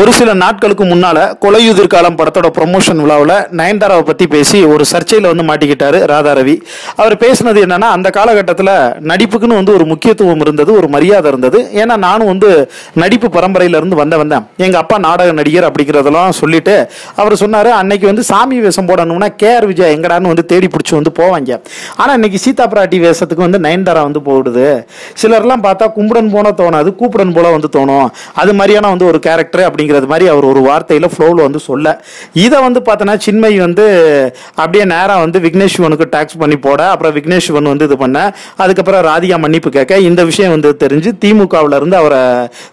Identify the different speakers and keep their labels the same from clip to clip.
Speaker 1: ஒரு சில நாட்களுக்கு முன்னால கொலையுதிர் காலம் படத்தோட ப்ரொமோஷன் விழாவில் நயன்தாராவை பற்றி பேசி ஒரு சர்ச்சையில் வந்து மாட்டிக்கிட்டாரு ராதா ரவி. அவர் பேசினது என்னன்னா அந்த காலகட்டத்தில் நடிப்புக்குன்னு வந்து ஒரு முக்கியத்துவம் இருந்தது ஒரு மரியாதை இருந்தது. ஏன்னா நானும் வந்து நடிப்பு பரம்பரையிலேருந்து வந்த வந்தேன் எங்கள் அப்பா நாடக நடிகர் அப்படிங்கிறதெல்லாம் சொல்லிட்டு அவர் சொன்னார் அன்னைக்கு வந்து சாமி வேஷம் போடணும்னா கே ஆர் விஜயா எங்கடான்னு வந்து தேடி பிடிச்சி வந்து போவாங்க. ஆனால் இன்னைக்கு சீதா பிராட்டி வேஷத்துக்கு வந்து நயன்தாரா வந்து போடுது. சிலர்லாம் பார்த்தா கும்புடன் போன தோணாது கூப்பிடன் போல வந்து தோணும். அது மாதிரியான வந்து ஒரு கேரக்டர் அப்படிங்கிறது மாதிரி அவர் ஒரு வார்த்தையில் ஃப்ளோவில் வந்து சொல்ல. இதை வந்து பார்த்தோன்னா சின்மை வந்து அப்படியே நேராக வந்து விக்னேஷ் சிவனுக்கு டாக்ஸ் பண்ணி போட அப்புறம் விக்னேஷ் சிவன் வந்து இது பண்ண அதுக்கப்புறம் ராதிகா மன்னிப்பு கேட்க இந்த விஷயம் வந்து தெரிஞ்சு திமுகவில் இருந்து அவரை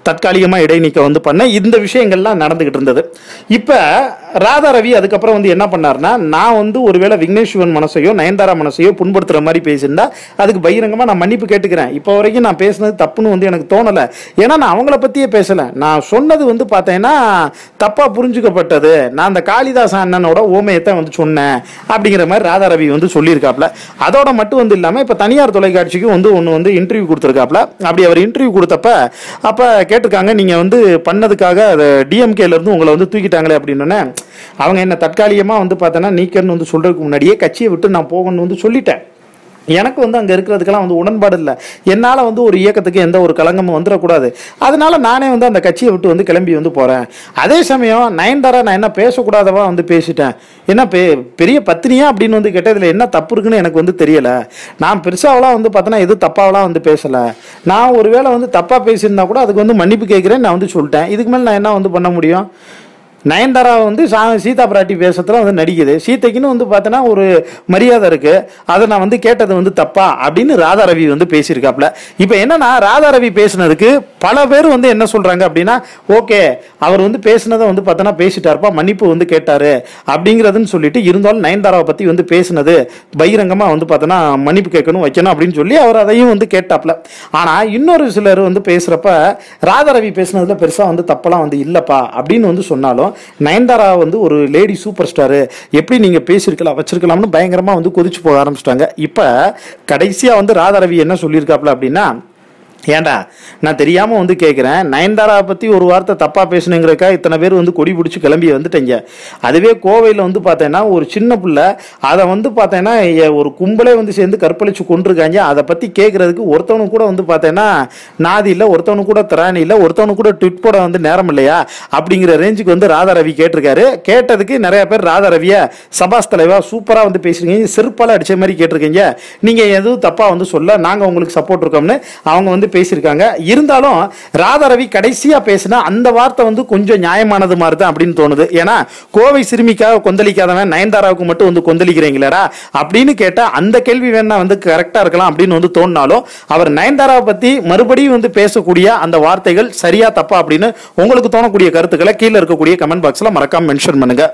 Speaker 1: தற்காலிகமாக இடைநீக்க வந்து பண்ண இந்த விஷயங்கள்லாம் நடந்துகிட்டு இருந்தது. இப்போ ராதா ரவி அதுக்கப்புறம் வந்து என்ன பண்ணாருன்னா நான் வந்து ஒருவேளை விக்னேஷ் மனசையோ நயன்தாரா மனசையோ புண்படுத்துகிற மாதிரி பேசியிருந்தா அதுக்கு பகிரங்கமாக நான் மன்னிப்பு கேட்டுக்கிறேன். இப்போ வரைக்கும் நான் பேசினது தப்புன்னு வந்து எனக்கு தோணலை. ஏன்னா நான் அவங்கள பற்றியே பேசலை. நான் சொன்னது வந்து பார்த்தேன்னா தப்பாக புரிஞ்சுக்கப்பட்டது. நான் அந்த காளிதாஸ் அண்ணனோட ஓமையத்தை வந்து சொன்னேன் அப்படிங்கிற மாதிரி ராதா ரவி வந்து சொல்லியிருக்காப்ல. அதோட மட்டும் வந்து இல்லாமல் இப்போ தனியார் தொலைக்காட்சிக்கும் வந்து ஒன்று வந்து இன்டர்வியூ கொடுத்துருக்காப்ல. அப்படி அவர் இன்டர்வியூ கொடுத்தப்ப அப்போ கேட்டிருக்காங்க நீங்கள் வந்து பண்ணதுக்காக டிஎம்கேலேருந்து உங்களை வந்து தூக்கிட்டாங்களே அப்படின்னு அவங்க என்ன தற்காலிகமாக வந்து பார்த்தோன்னா நீக்கன்னு வந்து சொல்கிறதுக்கு முன்னாடியே கட்சியை விட்டு நான் போகணும்னு வந்து சொல்லிட்டேன். எனக்கு வந்து அங்கே இருக்கிறதுக்கெல்லாம் வந்து உடன்பாடு இல்லை. என்னால் வந்து ஒரு இயக்கத்துக்கு எந்த ஒரு களங்கமும் வந்துடக்கூடாது. அதனால நானே வந்து அந்த கட்சியை விட்டு வந்து கிளம்பி வந்து போகிறேன் அதே சமயம் நயன்தாரா நான் என்ன பேசக்கூடாதவா வந்து பேசிட்டேன். என்ன பெ பெரிய பத்தினியா அப்படின்னு வந்து கேட்டதில் என்ன தப்பு இருக்குன்னு எனக்கு வந்து தெரியலை. நான் பெருசாவெலாம் வந்து பார்த்தோன்னா எதுவும் தப்பாவெலாம் வந்து பேசலை. நான் ஒருவேளை வந்து தப்பாக பேசியிருந்தா கூட அதுக்கு வந்து மன்னிப்பு கேட்குறேன்னு நான் வந்து சொல்லிட்டேன். இதுக்கு மேலே நான் என்ன வந்து பண்ண முடியும்? நயன்தாரா வந்து சா- சீதா பிராட்டி வேஷத்தில் வந்து நடிக்குது. சீதைக்குன்னு வந்து பார்த்தோன்னா ஒரு மரியாதை இருக்குது அதை நான் வந்து கேட்டது வந்து தப்பா அப்படின்னு ராதா ரவி வந்து பேசியிருக்காப்புல. இப்போ என்னன்னா ராதா ரவி பேசுனதுக்கு பல பேர் வந்து என்ன சொல்கிறாங்க அப்படின்னா ஓகே அவர் வந்து பேசினதை வந்து பார்த்தோன்னா பேசிட்டாருப்பா மன்னிப்பு வந்து கேட்டார் அப்படிங்கிறதுன்னு சொல்லிட்டு இருந்தாலும் நயன்தாராவை பற்றி வந்து பேசினது பகிரங்கமாக வந்து பார்த்தோன்னா மன்னிப்பு கேட்கணும் வைக்கணும் அப்படின்னு சொல்லி அவர் அதையும் வந்து கேட்டாப்புல. ஆனால் இன்னொரு சிலர் வந்து பேசுகிறப்ப ராதா ரவி பேசுனதுல பெருசாக வந்து தப்பெல்லாம் வந்து இல்லைப்பா அப்படின்னு வந்து சொன்னாலும் நயன்தாரா வந்து ஒரு லேடி சூப்பர் ஸ்டாரு எப்படி நீங்க பேசியிருக்கலாம் வச்சிருக்கலாம்னு பயங்கரமா வந்து கொதிச்சு போக ஆரம்பிச்சிட்டாங்க. இப்ப கடைசியா வந்து ராதா ரவி என்ன சொல்லியிருக்காப்ல அப்படின்னா ஏன்டா நான் தெரியாமல் வந்து கேட்குறேன் நயன்தாரா பற்றி ஒரு வார்த்தை தப்பாக பேசணுங்கிறக்கா இத்தனை பேர் வந்து கொடி பிடிச்சி கிளம்பி வந்துட்டீங்க. அதுவே கோவையில் வந்து பார்த்தேன்னா ஒரு சின்ன பிள்ளை அதை வந்து பார்த்தேன்னா ஒரு கும்பலே வந்து சேர்ந்து கற்பழிச்சு கொண்டிருக்காங்க அதை பற்றி கேட்குறதுக்கு ஒருத்தவனு கூட வந்து பார்த்தேன்னா நாதி இல்லை ஒருத்தவனு கூட திராணி இல்லை ஒருத்தவனு கூட ட்விட் போட வந்து நேரம் இல்லையா? அப்படிங்கிற ரேஞ்சுக்கு வந்து ராதா ரவி கேட்டிருக்காரு. கேட்டதுக்கு நிறைய பேர் ராதா ரவியை சபாஸ் தலைவா சூப்பராக வந்து பேசுறீங்க செருப்பால் அடித்த மாதிரி கேட்டிருக்கீங்க. நீங்கள் எதுவும் தப்பாக வந்து சொல்ல நாங்கள் உங்களுக்கு சப்போர்ட் இருக்கோம்னு. அவங்க வந்து பேசியிருக்காங்க. இருந்தாலும் ராதா ரவி கடைசியா பேசினா அந்த வார்த்தை வந்து கொஞ்சம் நியாயமானது மாதிரி தான் அப்படின்னு தோணுது. ஏன்னா கோவை சிறுமிக்காக கொந்தளிக்காதவன் நயன்தாராவுக்கு மட்டும் வந்து கொந்தளிக்கிறீங்களா அப்படின்னு கேட்டால் அந்த கேள்வி வேணா வந்து கரெக்டாக இருக்கலாம் அப்படின்னு வந்து தோணினாலும் அவர் நயன்தாராவை பற்றி மறுபடியும் வந்து பேசக்கூடிய அந்த வார்த்தைகள் சரியா தப்பா அப்படின்னு உங்களுக்கு தோணக்கூடிய கருத்துக்களை கீழே இருக்கக்கூடிய கமெண்ட் பாக்ஸில் மறக்காம மென்ஷன் பண்ணுங்க.